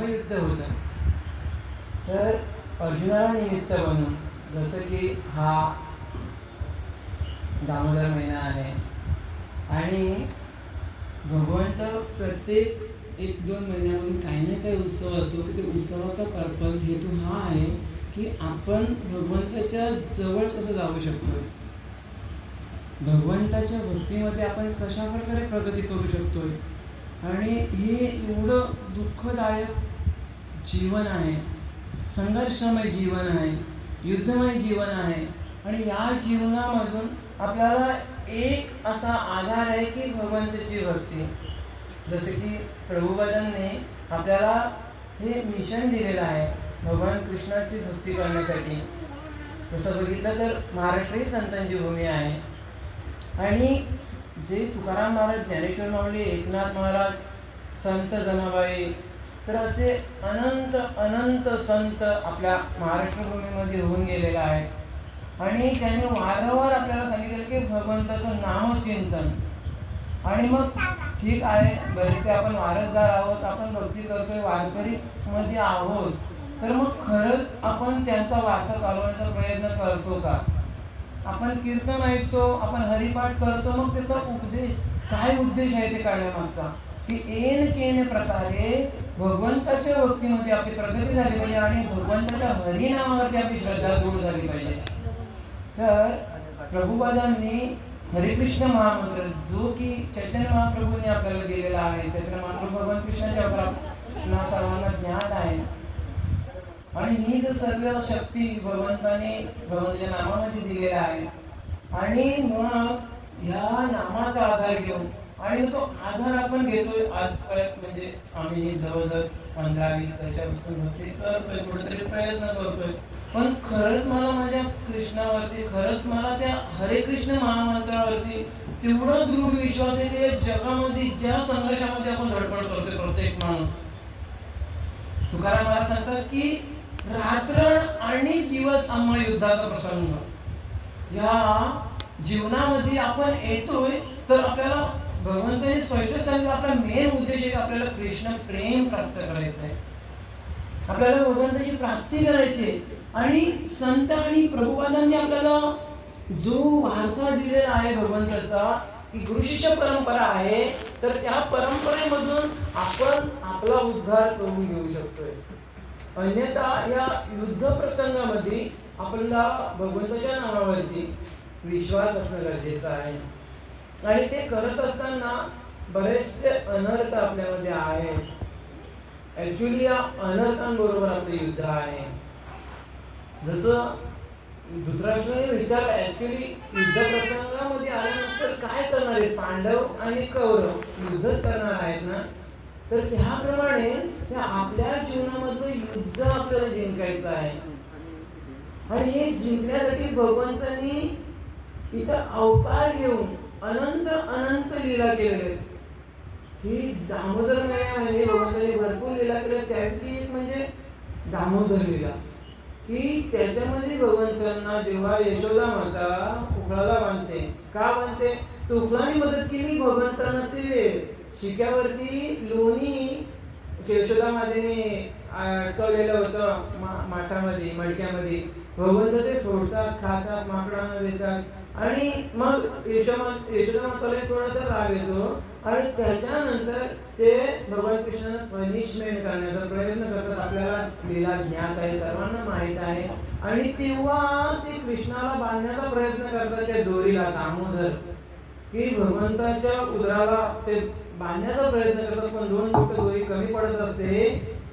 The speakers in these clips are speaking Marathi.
धर्मयुद्ध होतं. तर अर्जुनाला निमित्त बनून जसं की हा दामोदर महिना आहे आणि भगवंत प्रत्येक एक दोन महिन्यामधून काही ना काही उत्सव असतो की ते उत्सवाचा पर्पज हेतू हा आहे की आपण भगवंताच्या जवळ कसं जाऊ शकतो? भगवंताच्या भक्तीमध्ये आपण कशा प्रकारे प्रगती करू शकतो आणि हे एवढं दुःखदायक जीवन आहे. संघर्षमय जीवन आहे. युद्धमय जीवन आहे. आणि या जीवनामधून आपल्याला एक असा आधार आहे की भगवंताची भक्ती. जसे की प्रभुपदांनी आपल्याला हे मिशन दिलेलं आहे भगवान कृष्णाची भक्ती करण्यासाठी. जसं बघितलं तर महाराष्ट्र ही संतांची भूमी आहे. आणि जे तुकाराम महाराज ज्ञानेश्वर माऊली एकनाथ महाराज संत जनाबाई तर असे अनंत अनंत संत आपल्या महाराष्ट्र भूमीमध्ये होऊन गेलेले आहेत. आणि त्यांनी वारंवार आपल्याला सांगितलं की भगवंताचं नामचिंतन आणि मग ठीक आहे बरेचसे आपण वारसदार आहोत आपण भक्ती करतोय वारकरी मध्ये आहोत. तर मग खरंच आपण त्यांचा वारसा चालवण्याचा प्रयत्न करतो का? आपण कीर्तन ऐकतो आपण हरिपाठ करतो मग त्याचा उपदेश काय उद्देश आहे ते करण्यामागचा की एन केन प्रकारे भगवंताच्या भक्तीमध्ये आपली प्रगती झाली पाहिजे आणि भगवंताच्या हरिनामावरती आपली श्रद्धा दूर झाली पाहिजे. तर प्रभुपादांनी हरिकृष्ण महामंत्र जो की चैतन्य महाप्रभूंनी आपल्याला दिलेला आहे चैतन्य महाप्रभू भगवान कृष्णाच्या आपल्या सर्वांना ज्ञान आहे. आणि ही जर सर्व शक्ती भगवंताने भगवंताच्या नामामध्ये दिलेला आहे आणि मग ह्या नामाचा आधार घेऊन आणि तो आधार आपण घेतोय आजपर्यंत म्हणजे आम्ही जवळजवळ पंधरा वीस वर्षापासून करतोय कुठेतरी प्रयत्न करतोय. पण खरंच मला माझ्या कृष्णावरती खरंच मला त्या हरे कृष्ण महामंत्रावरती तेवढा दृढ विश्वास आहे की जगामध्ये ज्या संघर्षामध्ये आपण धडपड करतोय प्रत्येक माणूस. तुकाराम मला सांगतात की रात्र आणि दिवस आम्हा युद्धाचा प्रसंग. या जीवनामध्ये आपण येतोय तर आपल्याला भगवंताने स्पष्ट सांगितलं आपला मेन उद्देश आहे आपल्याला कृष्ण प्रेम प्राप्त करायचं आहे. आपल्याला भगवंताची प्राप्ती करायची आहे. आणि संत आणि प्रभुपादांनी आपल्याला जो वारसा दिलेला आहे भगवंताचा की गुरुशिष्य परंपरा आहे तर त्या परंपरेमधून आपण आपला उद्धार करून घेऊ शकतोय. अन्यथा या युद्ध प्रसंगामध्ये आपल्याला भगवंताच्या नावावरती विश्वास असणं गरजेचं आहे. आणि ते करत असताना बरेचसे अनर्थ आपल्यामध्ये आहेत. ऍक्च्युली या अनर्थांबरोबर आपलं युद्ध आहे. जसं धृतराष्ट्राने विचार ऍक्च्युली युद्ध प्रसंगामध्ये आल्यानंतर काय करणार आहेत? पांडव आणि कौरव युद्धच करणार आहेत ना? तर त्याप्रमाणे आपल्या जीवनामधलं युद्ध आपल्याला जिंकायचं आहे. आणि हे जिंकण्यासाठी भगवंतांनी इथं अवतार घेऊन अनंत अनंत लीला केलेल्या आहेत. ही दामोदर म्हणजे भगवंतांनी भरपूर लीला केल्या त्यापैकी एक म्हणजे दामोदर लीला. की त्याच्यामध्ये भगवंतांना जेव्हा यशोदा माता उकळाला बांधते. का बांधते? तर उकळाने मदत केली भगवंतांना ते. शिक्यावरती लोणी यशोदा मी अटकवलेलं होतं मा- माठामध्ये मडक्यामध्ये. भगवंत ते फोडतात खातात माकडांना देतात. आणि मग यशोमा यशोदा माताला थोडासा राग येतो. आणि त्याच्यानंतर ते भगवान कृष्ण पनिशमेंट करण्याचा प्रयत्न करतात. आपल्याला लिला ज्ञात आहे सर्वांना माहीत आहे. आणि तेव्हा ते कृष्णाला बांधण्याचा प्रयत्न करतात त्या दोरीला दामोदर. की भगवंताच्या उदराला ते बांधण्याचा प्रयत्न करतो पण दोन फुट दोरी कमी पडत असते.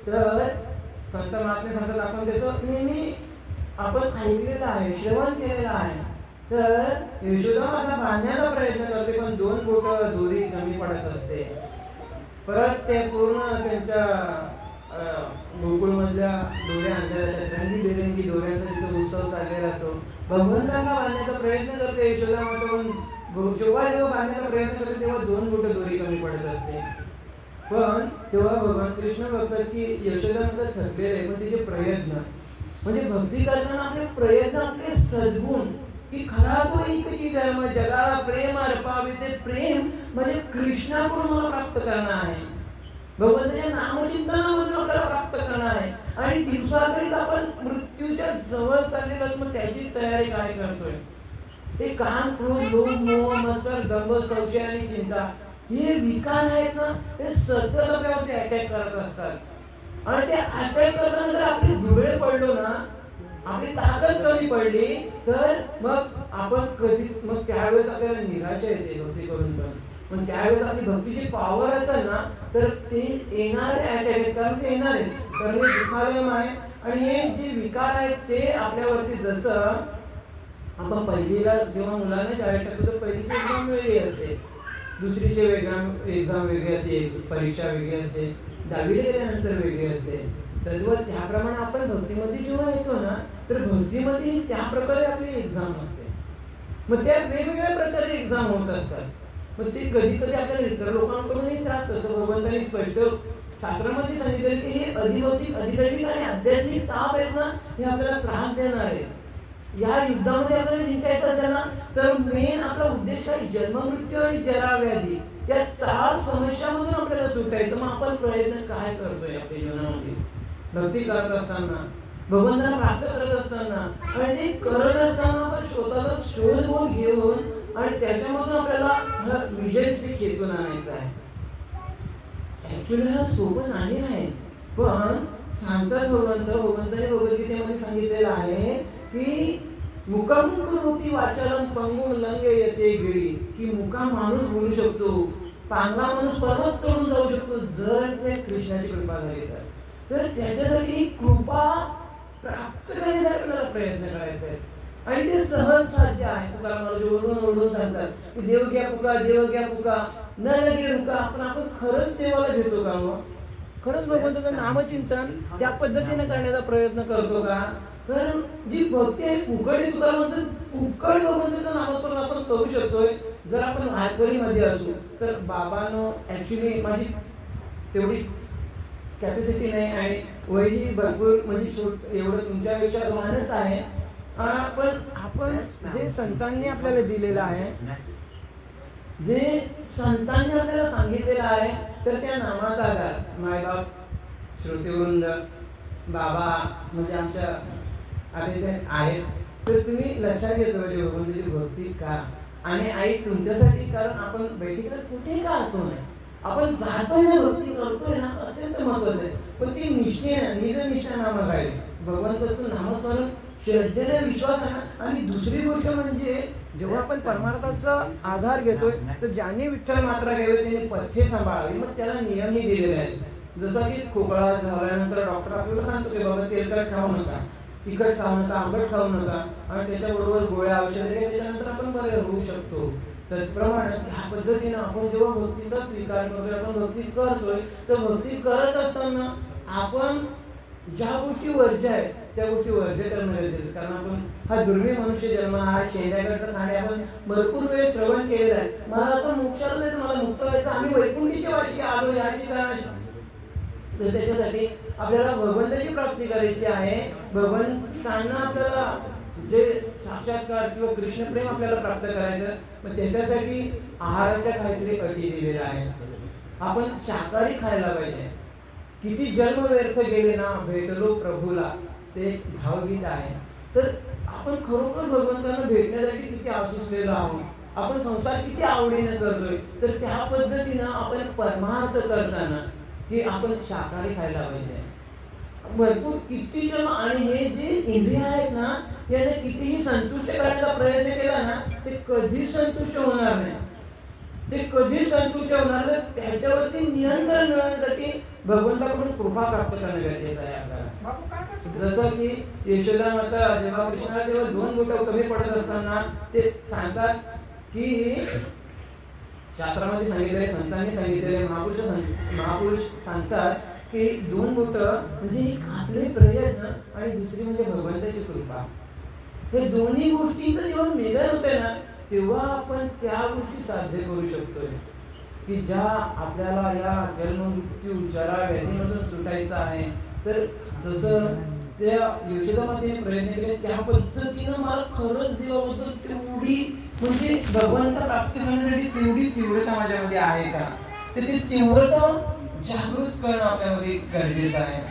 तर संत महात्मे सांगतात आपण त्याचं नेहमी आपण ऐकलेलं आहे श्रवण केलेलं आहे. तर यशोदा माता बांधण्याचा प्रयत्न करते पण दोन बोट दोरी कमी पडत असते. परत ते पूर्ण त्यांच्या गोकुळमधल्या दोऱ्या आणल्या जातात रंगी बेरंगी दोऱ्यांचा तिथे उत्सव चाललेला असतो. भगवंतांना बांधण्याचा प्रयत्न करते यशोदा माता जेव्हा जेव्हा बांधण्याचा प्रयत्न करते तेव्हा दोन बोट दोरी कमी पडत असते. पण तेव्हा भगवान कृष्ण बघतात की यशोदा माता थकलेले आहे पण तिचे प्रयत्न. म्हणजे भक्ती करताना आपले प्रयत्न आपले सद्गुण की खरा तो एकची धर्म जगाला प्रेम अर्पावे ते प्रेम म्हणजे कृष्णाकडून मला प्राप्त करणं आहे. भगवंताच्या नामचिंतनामधून आपल्याला प्राप्त करणार आहे. आणि दिवसाकरीत आपण मृत्यूच्या जवळ चाललेलो आहोत, मग त्याची तयारी काय करतोय? हे काम क्रोध लोभ मोह मत्सर दंभ संशय आणि चिंता हे विकार आहेत ना हे सतत आपल्यावरती अटॅक करत असतात. आणि ते अटॅक करताना जर आपली धुळे पडलो ना आपली ताकद कमी पडली तर मग आपण कधी मग त्यावेळेस आपल्याला निराशा येते भक्ती करून पण. पण त्यावेळेस आपली भक्तीची पॉवर असेल ना तर ते येणारे अटॅक आहेत कारण ते येणार आहेत कारण हे दुःखालय आहे आणि हे जे विकार आहेत ते आपल्यावरती जसं आपण पहिलीला जेव्हा मुलांना शाळेत टाकतो तर पहिलीची एक्झाम वेगळी असते. दुसरीची वेगळा एक्झाम वेगळी असते परीक्षा वेगळी असते दहावीला गेल्यानंतर वेगळी असते. तर त्याप्रमाणे आपण भक्तीमध्ये जेव्हा येतो ना तर भक्तीमध्ये त्या प्रकारे आपली एक्झाम असते. मग त्या वेगवेगळ्या प्रकारे एक्झाम होत असतात. मग ते कधी कधी आपल्याला इतर लोकांकडूनही त्रास तसं भगवंतांनी स्पष्ट शास्त्रामध्ये सांगितलं की हे अधिभौतिक अधिदैविक आणि आध्यात्मिक ताप आहेत ना हे आपल्याला त्रास देणार आहे या युद्धामध्ये आपल्याला जिंकायचं असेल ना तर मेन आपला उद्देश आहे जन्ममृत्यू आणि जराव्याधी या चार समस्यामधून आपल्याला सुटायचं. मग आपण प्रयत्न काय करतोय आपल्या जीवनामध्ये? भक्ती करत असताना भगवंताला प्राप्त करत असताना आणि ते करत असताना आपण स्वतःचा शोध घेऊन आणि त्याच्यामधून आपल्याला हा विजय श्री खेचून आणायचा आहे. ऍक्च्युली हा सोपं नाही आहे. पण सांगतात भगवंत भगवंताने भगवद्गीतेमध्ये सांगितलेलं आहे की मुखामुख होती वाचालन पंगू लंग येते गिरी की मुका माणूस बोलू शकतो पांगला माणूस पर्वत चढून जाऊ शकतो जर ते कृष्णाची कृपा झाली तर. त्याच्यासाठी कृपा प्राप्त करण्यासाठी आपल्याला प्रयत्न करायचा आहे आणि ते सहज साध्य आहे तुकाराम महाराज ओरडून ओरडून सांगतात. की देव घ्या पुका देव घ्या पुका न लगे रुका. आपण आपण खरंच देवाला घेतो का मग? खरंच भगवंताचं नामचिंतन त्या पद्धतीने करण्याचा प्रयत्न करतो का? कारण जी भक्ती आहे फुकट आहे तुला म्हणतो फुकट भगवंताचं नामस्मरण आपण करू शकतोय. जर आपण मध्ये असू तर बाबानं ऍक्च्युली माझी तेवढी कॅपॅसिटी नाही आणि वयही भरपूर म्हणजे छोट एवढं तुमच्यापेक्षा लहानच आहे. पण आपण जे संतांनी आपल्याला दिलेलं आहे जे संतांनी आपल्याला सांगितलेलं आहे तर त्या नामाचा आधार. मायबाप श्रुतीवृंद बाबा म्हणजे आमच्या आधी ते आहेत. तर तुम्ही लक्षात घेतो म्हणजे भगवंताची भक्ती का? आणि आई तुमच्यासाठी कारण आपण बैठकीला कुठे का असू नये? आपण जातोय ना भक्ती करतोय ना अत्यंत महत्वाचं आहे. पण ती निष्ठेनं निज निष्ठा नामागायली भगवंताचं नामस्मरण श्रद्धेने आहे आणि दुसरी गोष्ट म्हणजे जेव्हा आपण परमार्थाचा आधार घेतोय तर ज्याने विठ्ठल मात्रा घ्यावे त्याने पथ्य सांभाळावी. मग त्याला नियमही दिलेले आहेत. जसं की खोकळा झाल्यानंतर डॉक्टर आपल्याला सांगतो की बाबा तेलकट खाऊ नका तिखट खाऊ नका आंबट खाऊ नका. आणि त्याच्याबरोबर गोळ्या औषधे त्याच्यानंतर आपण बरे होऊ शकतो. त्याचप्रमाणे त्या पद्धतीनं आपण जेव्हा भक्तीचा स्वीकार करतोय आपण भक्ती करतोय तर भक्ती करत असताना आपण ज्या गोष्टी वर्ज्य आहेत त्या गोष्टी वर्ज्य करणार कारण आपण हा दुर्मिळ मनुष्य जन्म हा शेंड्याकडचं खाणे आपण भरपूर वेळ श्रवण केलेलं आहे. मला आपण मोक्षाला नाही मला मुक्त व्हायचं. आम्ही वैकुंठीच्या वाशी आलो याची कारण तर त्याच्यासाठी आपल्याला भगवंताची प्राप्ती करायची आहे. भगवंतांना आपल्याला जे साक्षात्कार किंवा कृष्णप्रेम आपल्याला प्राप्त करायचं मग त्याच्यासाठी आहाराच्या काहीतरी अटी दिलेल्या आहेत. आपण शाकाहारी खायला पाहिजे. किती जन्म व्यर्थ गेले ना भेटलो प्रभूला. ते भावगीत आहे. तर आपण खरोखर भगवंतांना भेटण्यासाठी किती आसुसलेलो आहोत? आपण संसार किती आवडीने करतोय? तर त्या पद्धतीनं आपण परमार्थ करताना की आपण शाकाहारी खायला पाहिजे. भरपूर किती जन्म आणि हे जे इंद्रिय आहेत ना याने कितीही संतुष्ट करायचा प्रयत्न केला ना ते कधीच संतुष्ट होणार नाही. ते कधीच संतुष्ट होणार नाही त्याच्यावरती नियंत्रण मिळवण्यासाठी भगवंताकडून कृपा प्राप्त करणं गरजेचं आहे आपल्याला. जसं की यशोदा माता जेव्हा कृष्णाला तेव्हा दोन बोटं कमी पडत असताना ते सांगतात की शास्त्रामध्ये सांगितलेले संतांनी सांगितलेले महापुरुष महापुरुष सांगतात की दोन बोट म्हणजे एक आपले प्रयत्न आणि दुसरी म्हणजे भगवंताची कृपा. हे दोन्ही गोष्टींचं जेव्हा मिलन होते ना तेव्हा आपण त्या गोष्टी साध्य करू शकतोय. की ज्या आपल्याला या जन्ममृत्यू जरा व्याधीमधून सुटायचं आहे तर जसं त्या यशोदामध्ये प्रयत्न केले त्या पद्धतीनं मला खरंच देवाबद्दल तेवढी म्हणजे भगवंत प्राप्त करण्यासाठी तेवढी तीव्रता माझ्यामध्ये आहे का? तर ती तीव्रता जागृत करणं आपल्यामध्ये गरजेचं आहे.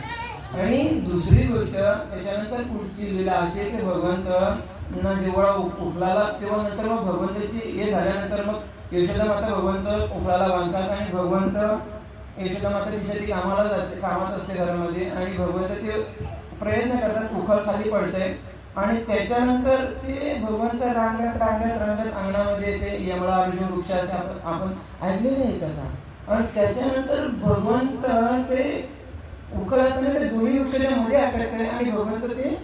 आणि दुसरी गोष्ट त्याच्यानंतर पुढची लीला अशी आहे की भगवंत जेव्हा उफलाला तेव्हा नंतर मग भगवंताची हे झाल्यानंतर मग यशोदा माता भगवंत उफलाला बांधतात आणि भगवंत यशोदा माता तिच्या ती कामाला जाते कामात असते घरामध्ये आणि भगवंत ते प्रयत्न करतात उखळ खाली पडते आणि त्याच्यानंतर ते भगवंत रांगत रांगत रांगत अंगणामध्ये येते यमळा अर्जुन वृक्षाचे आपण आपण ऐकलेले आहे कथा. आणि त्याच्यानंतर भगवंत ते उखळ ते दोन्ही वृक्षाच्या मध्ये अटकते आणि भगवंत ते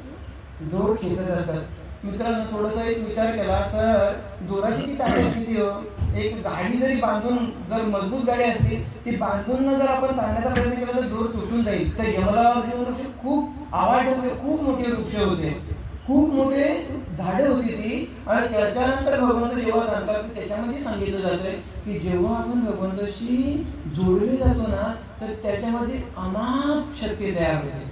दोर खेचत असतात. मित्रांनो थोडासा एक विचार केला तर दोराची ती ताकद किती हो एक गाडी जरी बांधून जर मजबूत गाडी असली ती बांधून जर आपण ताणण्याचा प्रयत्न केला तर जोर तुटून जाईल. तर यमलावरचे वृक्ष खूप आवाज खूप मोठे वृक्ष होते. खूप मोठे झाडे होती ती आणि त्याच्यानंतर भगवंत जेव्हा सांगतात त्याच्यामध्ये सांगितलं जातंय की जेव्हा आपण भगवंताशी जोडले जातो ना तर त्याच्यामध्ये अमाप शक्ती तयार होते.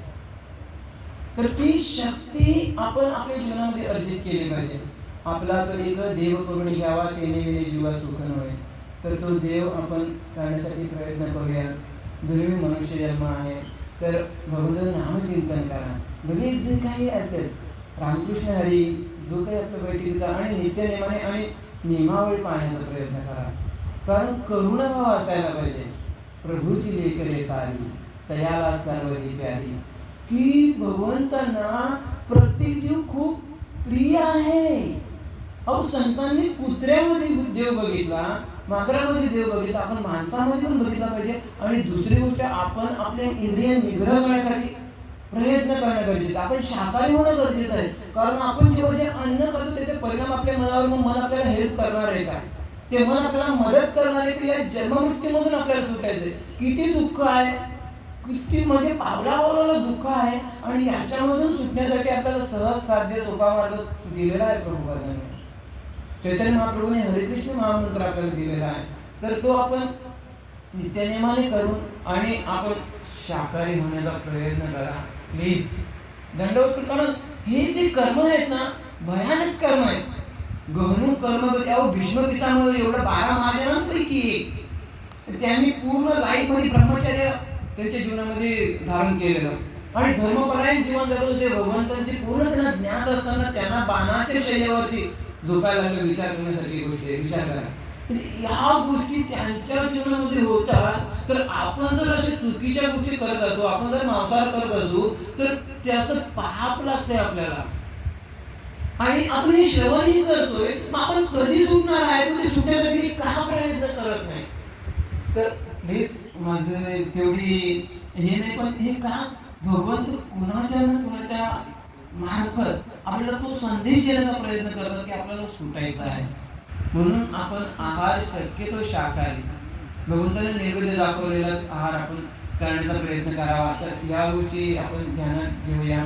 तर ती शक्ती आपण आपल्या जीवनामध्ये अर्जित केली पाहिजे. आपला तो एक देव करून घ्यावा तेने गेले जीवा सुख नव्हे तर तो देव आपण करण्यासाठी प्रयत्न करूया. दुर्मिळ मनुष्य जन्म आहे. तर भगवंत नामचिंतन करा. भले जे काही असेल रामकृष्ण हरी जो काही आपल्या बैठकीचा आणि नित्यनेमाने आणि नियमावळी पाहण्याचा प्रयत्न करा. कारण करुणा भाव असायला पाहिजे. प्रभूची लेकरे सारी तयाला सर्वही प्यारी. की भगवंतांना प्रत्येक जीव खूप प्रिय आहे. अहो संतांनी कुत्र्यामध्ये देव बघितला माकरामध्ये देव बघितला आपण माणसामध्ये पण बघितला पाहिजे. आणि दुसरी गोष्ट आपण आपले इंद्रिय निग्रह करण्यासाठी प्रयत्न करणं गरजेचं आपण शाकाहारी होणं गरजेचं आहे. कारण आपण जेव्हा जे अन्न करतो त्याचे परिणाम आपल्या मनावर मग मन आपल्याला हेल्प करणार आहे का? ते मन आपल्याला मदत करणार आहे की? या जन्ममृत्यूमधून आपल्याला सुटायचं किती दुःख आहे. किती म्हणजे पावला पावलाला दुःख आहे. आणि याच्यामधून सुटण्यासाठी आपल्याला सहज साध्य सोपा मार्ग दिलेला आहे प्रभुपादांनी. चैतन्य महाप्रभूने हरिकृष्ण महामंत्र आपल्याला दिलेला आहे. तर तो आपण नित्यनेमाने करून आणि आपण शाकाहारी होण्याचा प्रयत्न करा. प्लीज दंडवत कारण हे जे कर्म आहेत ना भयानक कर्म आहेत. गहनू कर्म त्यावर भीष्म पितामह एवढं बारा महाजनांपैकी एक. त्यांनी पूर्ण लाईफमध्ये ब्रह्मचर्य त्यांच्या जीवनामध्ये धारण केलेलं. आणि धर्मपरायण जीवन जगत होते. भगवंतांचे पूर्ण त्यांना ज्ञात असताना त्यांना बाणाच्या शैल्यावरती झोपायला लागलं विचार करण्यासाठी गोष्ट आहे, विचार करा. म्हणजे या गोष्टी त्यांच्या जीवनामध्ये होतात तर आपण जर अशा चुकीच्या गोष्टी करत असू आपण जर मांसाहार करत असू तर त्याचं पाप लागतंय आपल्याला. आणि आपण हे श्रवणही करतोय मग आपण कधी सुटणार आहे पण ते सुटण्यासाठी का प्रयत्न करत नाही? तर हेच माझं तेवढी हे नाही पण हे का? भगवंत कुणाच्या ना कुणाच्या मार्फत आपल्याला तो संदेश देण्याचा प्रयत्न करतात की आपल्याला सुटायचा आहे. म्हणून आपण आहार शक्यतो शाकाहारी. भगवंताने निर्वेद दाखवलेला आहार आपण करण्याचा प्रयत्न करावा. तर या गोष्टी आपण ध्यानात घेऊया.